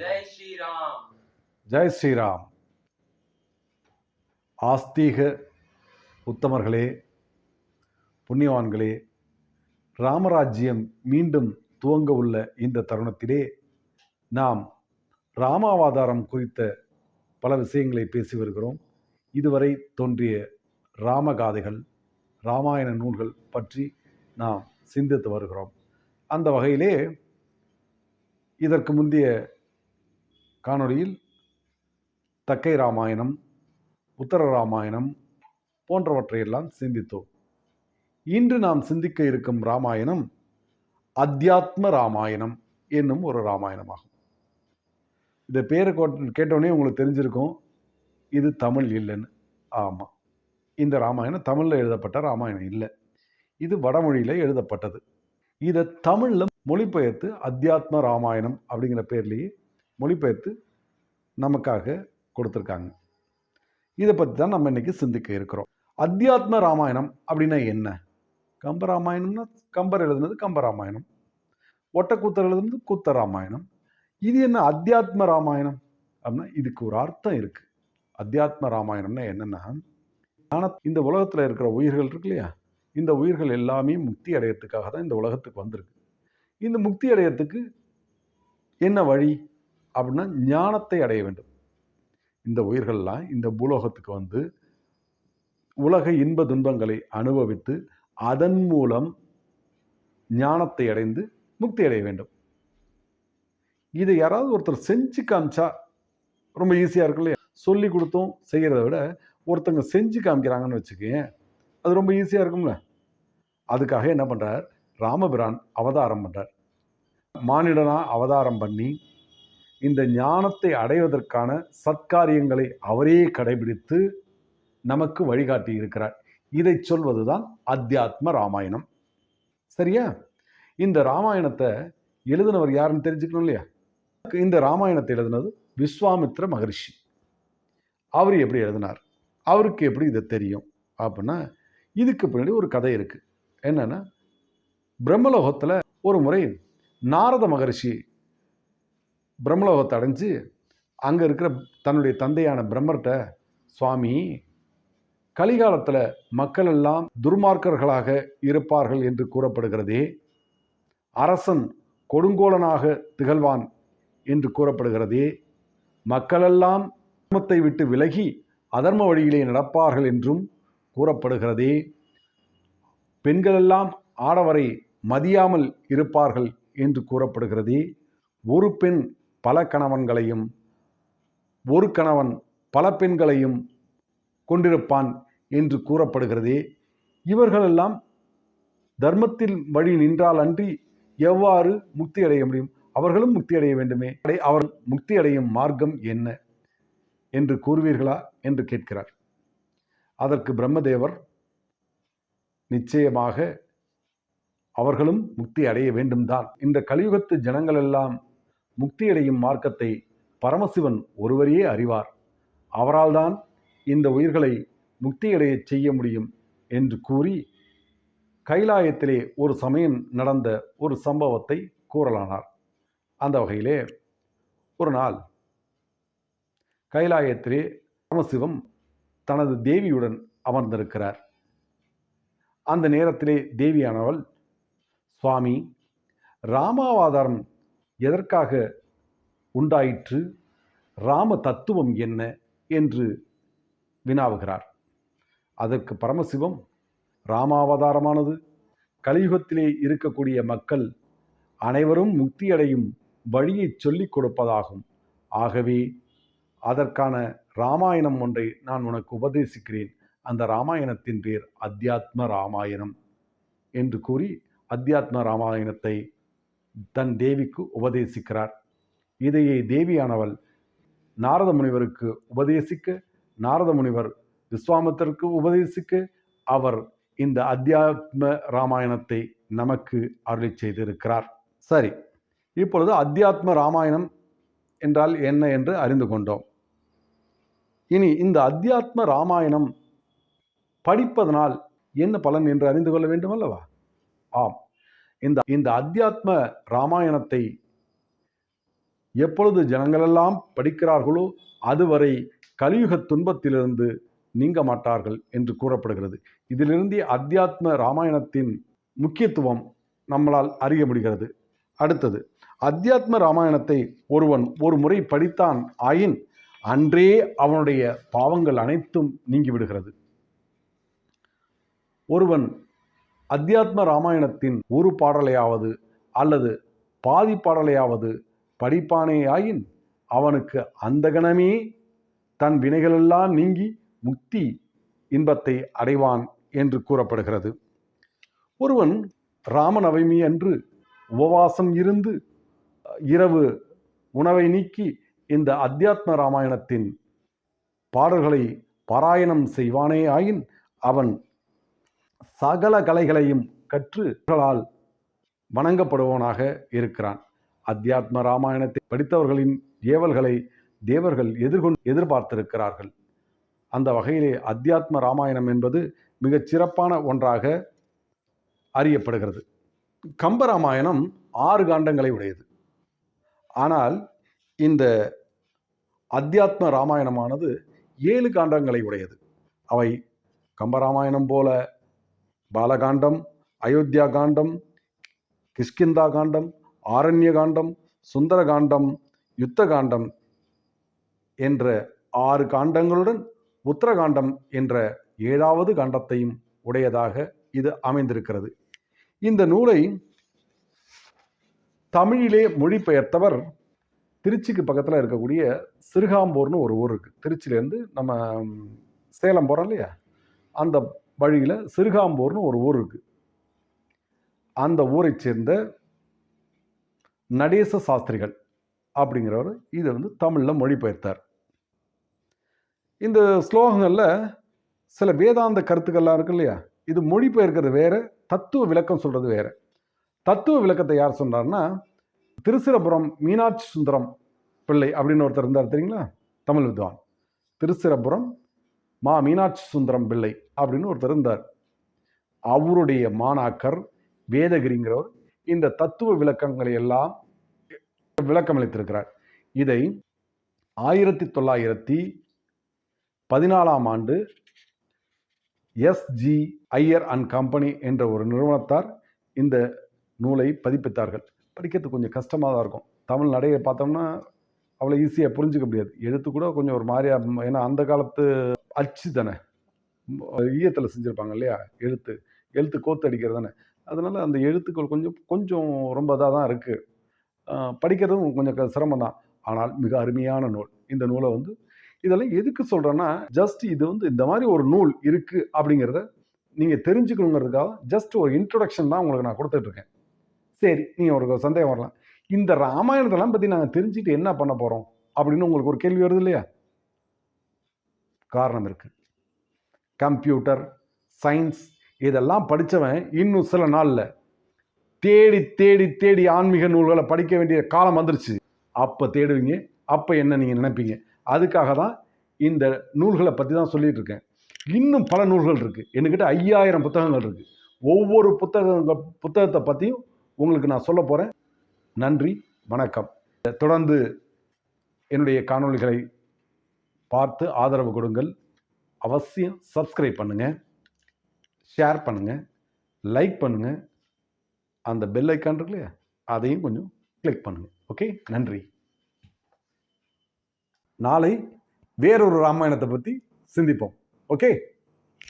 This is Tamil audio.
ஜெய் ஸ்ரீராம். ஜெய் ஸ்ரீராம். ஆஸ்தீக உத்தமர்களே புண்ணியவான்களே ராமராஜ்யம் மீண்டும் துவங்க உள்ள இந்த தருணத்திலே நாம் ராமாவதாரம் குறித்த பல விஷயங்களை பேசி வருகிறோம். இதுவரை தோன்றிய ராமகாதைகள் ராமாயண நூல்கள் பற்றி நாம் சிந்தித்து வருகிறோம். அந்த வகையிலே இதற்கு முந்தைய காணொளியில் தக்கை ராமாயணம் உத்தர ராமாயணம் போன்றவற்றையெல்லாம் சிந்தித்தோம். இன்று நாம் சிந்திக்க இருக்கும் ராமாயணம் அத்தியாத்ம ராமாயணம் என்னும் ஒரு ராமாயணமாகும். இந்த பேரை கோட்- கேட்டோடனே உங்களுக்கு தெரிஞ்சிருக்கும் இது தமிழ் இல்லைன்னு. ஆமாம் இந்த ராமாயணம் தமிழில் எழுதப்பட்ட ராமாயணம் இல்லை. இது வடமொழியில் எழுதப்பட்டது. இதை தமிழில் மொழிபெயர்த்து அத்தியாத்ம ராமாயணம் அப்படிங்கிற பேர்லேயே மொழிபெயர்த்து நமக்காக கொடுத்துருக்காங்க. இதை பற்றி தான் நம்ம இன்றைக்கி சிந்திக்க இருக்கிறோம். அத்தியாத்ம ராமாயணம் அப்படின்னா என்ன? கம்ப ராமாயணம்னா கம்பர் எழுதுனது கம்ப ராமாயணம். ஒட்டக்கூத்தர் எழுதுனது கூத்த ராமாயணம். இது என்ன அத்தியாத்ம ராமாயணம்? அப்படின்னா இதுக்கு ஒரு அர்த்தம் இருக்குது அத்தியாத்ம ராமாயணம்னா என்னென்னா ஆனால் இந்த உலகத்தில் இருக்கிற உயிர்கள் இருக்கு இல்லையா? இந்த உயிர்கள் எல்லாமே முக்தி அடையத்துக்காக தான் இந்த உலகத்துக்கு வந்திருக்கு. இந்த முக்தி அடையறதுக்கு என்ன வழி? அப்படின்னா ஞானத்தை அடைய வேண்டும். இந்த உயிர்கள்லாம் இந்த பூலோகத்துக்கு வந்து உலக இன்ப துன்பங்களை அனுபவித்து அதன் மூலம் ஞானத்தை அடைந்து முக்தி அடைய வேண்டும். இதை யாராவது ஒருத்தர் செஞ்சு காமிச்சா ரொம்ப ஈஸியாக இருக்கு இல்லையா? சொல்லி கொடுத்தோம் செய்கிறத விட ஒருத்தங்க செஞ்சு காமிக்கிறாங்கன்னு வச்சுக்கேன் அது ரொம்ப ஈஸியாக இருக்கும்ல. அதுக்காக என்ன பண்ணுறார் ராமபிரான் அவதாரம் பண்ணுறார் மானிடனா அவதாரம் பண்ணி இந்த ஞானத்தை அடைவதற்கான சத்காரியங்களை அவரே கடைபிடித்து நமக்கு வழிகாட்டி இருக்கிறார். இதை சொல்வதுதான் அத்தியாத்ம ராமாயணம். சரியா? இந்த ராமாயணத்தை எழுதினவர் யாருன்னு தெரிஞ்சுக்கணும் இல்லையா? இந்த ராமாயணத்தை எழுதினது விஸ்வாமித்ர மகரிஷி. அவர் எப்படி எழுதினார்? அவருக்கு எப்படி இதை தெரியும்? அப்படின்னா இதுக்கு பின்னாடி ஒரு கதை இருக்குது என்னென்னா பிரம்மலோகத்தில் ஒரு முறை நாரத மகரிஷி பிரம்மலோகத்தை அடைஞ்சு அங்கே இருக்கிற தன்னுடைய தந்தையான பிரம்மர்கிட்ட சுவாமி கலிகாலத்தில் மக்கள் எல்லாம் துர்மார்க்கர்களாக இருப்பார்கள் என்று கூறப்படுகிறதே. அரசன் கொடுங்கோலனாக திகழ்வான் என்று கூறப்படுகிறதே. மக்களெல்லாம் தர்மத்தை விட்டு விலகி அதர்ம வழியிலே நடப்பார்கள் என்றும் கூறப்படுகிறதே. பெண்களெல்லாம் ஆடவரை மதியாமல் இருப்பார்கள் என்று கூறப்படுகிறதே. ஒரு பெண் பல கணவன்களையும் ஒரு கணவன் பல பெண்களையும் கொண்டிருப்பான் என்று கூறப்படுகிறதே. இவர்களெல்லாம் தர்மத்தில் வழி நின்றால் அன்றி எவ்வாறு முக்தி அடைய முடியும்? அவர்களும் முக்தி அடைய வேண்டுமே. அடை- அவர் முக்தி அடையும் மார்க்கம் என்ன என்று கூறுவீர்களா என்று கேட்கிறார். அதற்கு பிரம்மதேவர் நிச்சயமாக அவர்களும் முக்தி அடைய வேண்டும்தான். இந்த கலியுகத்து ஜனங்களெல்லாம் முக்தியடையும் மார்க்கத்தை பரமசிவன் ஒருவரையே அறிவார். அவரால்தான் இந்த உயிர்களை முக்தியடையச் செய்ய முடியும் என்று கூறி கைலாயத்திலே ஒரு சமயம் நடந்த ஒரு சம்பவத்தை கூறலானார். அந்த வகையிலே ஒரு நாள் கைலாயத்திலே பரமசிவம் தனது தேவியுடன் அமர்ந்திருக்கிறார். அந்த நேரத்திலே தேவியானவள் சுவாமி ராமாவதாரம் எதற்காக உண்டாயிற்று? ராம தத்துவம் என்ன? என்று வினாவுகிறார். அதற்கு பரமசிவம் ராமாவதாரமானது. கலியுகத்திலே இருக்கக்கூடிய மக்கள் அனைவரும் முக்தியடையும் வழியை சொல்லிக் கொடுப்பதாகும். ஆகவே அதற்கான ராமாயணம் ஒன்றை நான் உனக்கு உபதேசிக்கிறேன். அந்த ராமாயணத்தின் பேர் அத்தியாத்ம ராமாயணம் என்று கூறி அத்தியாத்ம ராமாயணத்தை தன் தேவிக்கு உபதேசிக்கிறார். இதையே தேவியானவள் நாரத முனிவருக்கு உபதேசிக்க நாரத முனிவர் விஸ்வாமத்திற்கு உபதேசிக்க அவர் இந்த அத்தியாத்ம ராமாயணத்தை நமக்கு அருளி செய்திருக்கிறார். சரி இப்பொழுது அத்தியாத்ம ராமாயணம் என்றால் என்ன என்று அறிந்து கொண்டோம். இனி இந்த அத்தியாத்ம ராமாயணம் படிப்பதனால் என்ன பலன் என்று அறிந்து கொள்ள வேண்டும் அல்லவா ஆம் இந்த இந்த அத்தியாத்ம ராமாயணத்தை எப்பொழுது ஜனங்களெல்லாம் படிக்கிறார்களோ அதுவரை கலியுக துன்பத்திலிருந்து நீங்க மாட்டார்கள் என்று கூறப்படுகிறது. இதிலிருந்து அத்தியாத்ம ராமாயணத்தின் முக்கியத்துவம் நம்மளால் அறிய முடிகிறது. அடுத்தது அத்தியாத்ம ராமாயணத்தை ஒருவன் ஒரு முறை படித்தான் ஆயின் அன்றே அவனுடைய பாவங்கள் அனைத்தும் நீங்கிவிடுகிறது ஒருவன் அத்தியாத்ம ராமாயணத்தின் ஒரு பாடலையாவது அல்லது பாதி பாடலையாவது படிப்பானேயாயின் அவனுக்கு அந்த கணமே. தன் வினைகளெல்லாம் நீங்கி முக்தி இன்பத்தை அடைவான் என்று கூறப்படுகிறது. ஒருவன் ராமநவமி அன்று உபவாசம் இருந்து இரவு உணவை நீக்கி இந்த அத்தியாத்ம ராமாயணத்தின் பாடல்களை பாராயணம் செய்வானே ஆயின் அவன் சகல கலைகளையும் கற்றுகளால் வணங்கப்படுவோனாக இருக்கிறான். அத்தியாத்ம ராமாயணத்தை படித்தவர்களின் ஏவல்களை தேவர்கள் எதிர்கொண்டு எதிர்பார்த்திருக்கிறார்கள். அந்த வகையிலே அத்தியாத்ம ராமாயணம் என்பது மிகச் சிறப்பான ஒன்றாக அறியப்படுகிறது. கம்பராமாயணம் ஆறு காண்டங்களை உடையது. ஆனால் இந்த அத்தியாத்ம ராமாயணமானது ஏழு காண்டங்களை உடையது. அவை கம்பராமாயணம் போல பாலகாண்டம் அயோத்தியா காண்டம் கிஷ்கிந்தா காண்டம் ஆரண்ய காண்டம் சுந்தர காண்டம் யுத்த காண்டம் என்ற ஆறு காண்டங்களுடன் உத்தரகாண்டம் என்ற ஏழாவது காண்டத்தையும் உடையதாக இது அமைந்திருக்கிறது. இந்த நூலை தமிழிலே மொழிபெயர்த்தவர் திருச்சிக்கு பக்கத்தில் இருக்கக்கூடிய சிறுகாம்பூர்னு ஒரு ஊர் இருக்குது திருச்சியிலேருந்து நம்ம சேலம் போகிறோம் இல்லையா? அந்த வழியில் சிறுகாம்பூர்னு ஒரு ஊர் இருக்குது அந்த ஊரை சேர்ந்த நடேச சாஸ்திரிகள் அப்படிங்கிறவர் இதை வந்து தமிழில் மொழிபெயர்த்தார். இந்த ஸ்லோகங்களில் சில வேதாந்த கருத்துக்கள்லாம் இருக்கு இல்லையா? இது மொழிபெயர்க்கிறது வேறு தத்துவ விளக்கம் சொல்கிறது வேறு. தத்துவ விளக்கத்தை யார் சொன்னார்னா திருச்சிரபுரம் மீனாட்சி சுந்தரம் பிள்ளை அப்படின்னு ஒருத்தர் இருந்தார் தெரியுங்களா? தமிழ் வித்வான். திருச்சிரபுரம் மா மீனாட்சி சுந்தரம் பிள்ளை அப்படின்னு ஒருத்தர் இருந்தார். அவருடைய மாணாக்கர் வேதகிரிங்கிறவர் இந்த தத்துவ விளக்கங்களை எல்லாம் விளக்கம் அளித்திருக்கிறார் இதை ஆயிரத்தி தொள்ளாயிரத்தி பதினாலாம் ஆண்டு எஸ்ஜி ஐயர் அண்ட் கம்பெனி என்ற ஒரு நிறுவனத்தார் இந்த நூலை பதிப்பித்தார்கள். படிக்கிறதுக்கு கொஞ்சம் கஷ்டமாக தான் இருக்கும். தமிழ் நடையை பார்த்தோம்னா அவ்வளோ ஈஸியாக புரிஞ்சுக்க முடியாது. எழுத்து கூட கொஞ்சம் ஒரு மாதிரியாக ஏன்னா அந்த காலத்து அச்சு தானே. ஈயத்தில் செஞ்சுருப்பாங்க இல்லையா? எழுத்து. எழுத்து கோத்து அடிக்கிறது தானே அதனால் அந்த எழுத்துக்கள் கொஞ்சம் கொஞ்சம் ரொம்ப இதாக தான் இருக்குது படிக்கிறதும் கொஞ்சம் சிரமம் தான் ஆனால் மிக அருமையான நூல். இந்த நூலை வந்து இதெல்லாம் எதுக்கு சொல்கிறேன்னா ஜஸ்ட் இது வந்து இந்த மாதிரி ஒரு நூல் இருக்குது அப்படிங்கிறத நீங்கள் தெரிஞ்சுக்கணுங்கிறதுக்காக ஜஸ்ட் ஒரு இன்ட்ரொடக்ஷன் தான் உங்களுக்கு நான் கொடுத்துட்ருக்கேன். சரி நீங்கள் ஒரு சந்தேகம் வரலாம். இந்த ராமாயணத்தெல்லாம் பற்றி நாங்கள் தெரிஞ்சுட்டு என்ன பண்ண போகிறோம் அப்படின்னு உங்களுக்கு ஒரு கேள்வி வருது இல்லையா? காரணம் இருக்குது கம்ப்யூட்டர் சயின்ஸ் இதெல்லாம் படித்தவன் இன்னும் சில நாளில் தேடி தேடி தேடி ஆன்மீக நூல்களை படிக்க வேண்டிய காலம் வந்துருச்சு. அப்போ தேடுவீங்க அப்போ என்ன நீங்கள் நினைப்பீங்க? அதுக்காக தான் இந்த நூல்களை பற்றி தான் சொல்லிகிட்டு இருக்கேன். இன்னும் பல நூல்கள் இருக்குது என்கிட்ட ஐயாயிரம் புத்தகங்கள் இருக்குது ஒவ்வொரு புத்தகங்கள் புத்தகத்தை பற்றியும் உங்களுக்கு நான் சொல்ல போகிறேன் நன்றி வணக்கம். தொடர்ந்து என்னுடைய காணொளிகளை பார்த்து ஆதரவு கொடுங்கள். அவசியம். சப்ஸ்கிரைப் பண்ணுங்கள் ஷேர் பண்ணுங்கள் லைக் பண்ணுங்கள் அந்த பெல் ஐக்கான் இருக்கு இல்லையா? அதையும் கொஞ்சம் கிளிக் பண்ணுங்கள் ஓகே நன்றி. நாளை வேறொரு ராமாயணத்தை பற்றி சிந்திப்போம். ஓகே